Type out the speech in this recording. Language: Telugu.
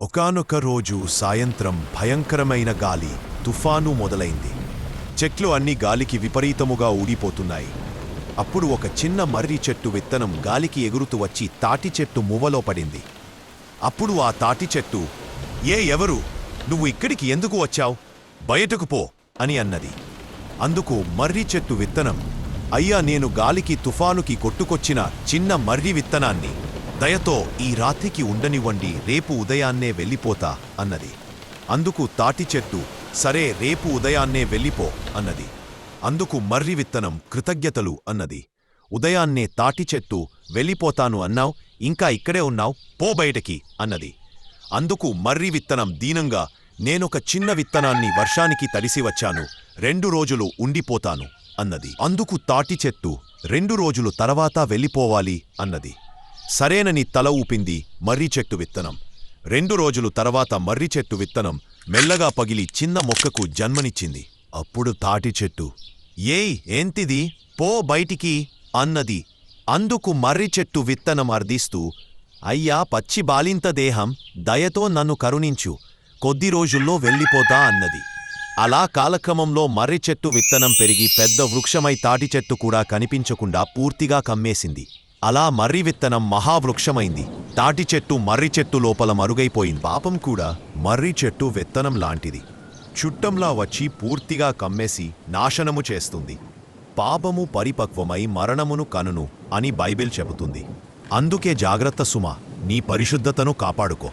ఒకానొక రోజు సాయంత్రం భయంకరమైన గాలి తుఫాను మొదలైంది. చెట్లు అన్ని గాలికి విపరీతముగా ఊడిపోతున్నాయి. అప్పుడు ఒక చిన్న మర్రి చెట్టు విత్తనం గాలికి ఎగురుతూ వచ్చి తాటి చెట్టు మువ్వలో పడింది. అప్పుడు ఆ తాటి చెట్టు ఏ ఎవరు? నువ్వు ఇక్కడికి ఎందుకు వచ్చావు? బయటకు పో అని అన్నది. అందుకు మర్రి చెట్టు విత్తనం అయ్యా నేను గాలికి తుఫానుకి కొట్టుకొచ్చిన చిన్న మర్రి విత్తనాన్ని దయతో ఈ రాత్రికి ఉండనివ్వండి రేపు ఉదయాన్నే వెళ్ళిపోతా అన్నది. అందుకు తాటి చెట్టు సరే రేపు ఉదయాన్నే వెళ్ళిపో అన్నది. అందుకు మర్రి విత్తనం కృతజ్ఞతలు అన్నది. ఉదయాన్నే తాటి చెట్టు వెళ్ళిపోతాను అన్నావ్ ఇంకా ఇక్కడే ఉన్నావు పో బయటకి అన్నది. అందుకు మర్రి విత్తనం దీనంగా నేనొక చిన్న విత్తనాన్ని వర్షానికి తడిసి వచ్చాను రెండు రోజులు ఉండిపోతాను అన్నది. అందుకు తాటి చెట్టు రెండు రోజులు తర్వాత వెళ్ళిపోవాలి అన్నది. సరేనని తల ఊపింది మర్రి చెట్టు విత్తనం. రెండు రోజులు తర్వాత మర్రి చెట్టు విత్తనం మెల్లగా పగిలి చిన్న మొక్కకు జన్మనిచ్చింది. అప్పుడు తాటి చెట్టు. ఏయ్ ఏంతిది? పో బయటికి అన్నది. అందుకు మర్రి చెట్టు విత్తనం అర్ధిస్తూ అయ్యా పచ్చి బాలింత దేహం దయతో నన్ను కరుణించు. కొద్ది రోజుల్లో వెళ్ళిపోతా అన్నది. అలా కాలక్రమంలో మర్రి చెట్టు విత్తనం పెరిగి పెద్ద వృక్షమై తాటి చెట్టు కూడా కనిపించకుండా పూర్తిగా కమ్మేసింది. అలా మర్రి విత్తనం మహావృక్షమైంది. తాటి చెట్టు మర్రి చెట్టు లోపల మరుగైపోయింది. పాపం కూడా మర్రి చెట్టు విత్తనం లాంటిది. చుట్టంలా వచ్చి పూర్తిగా కమ్మేసి నాశనము చేస్తుంది. పాపము పరిపక్వమై మరణమును కనును అని బైబిల్ చెబుతుంది. అందుకే జాగ్రత్త సుమ నీ పరిశుద్ధతను కాపాడుకో.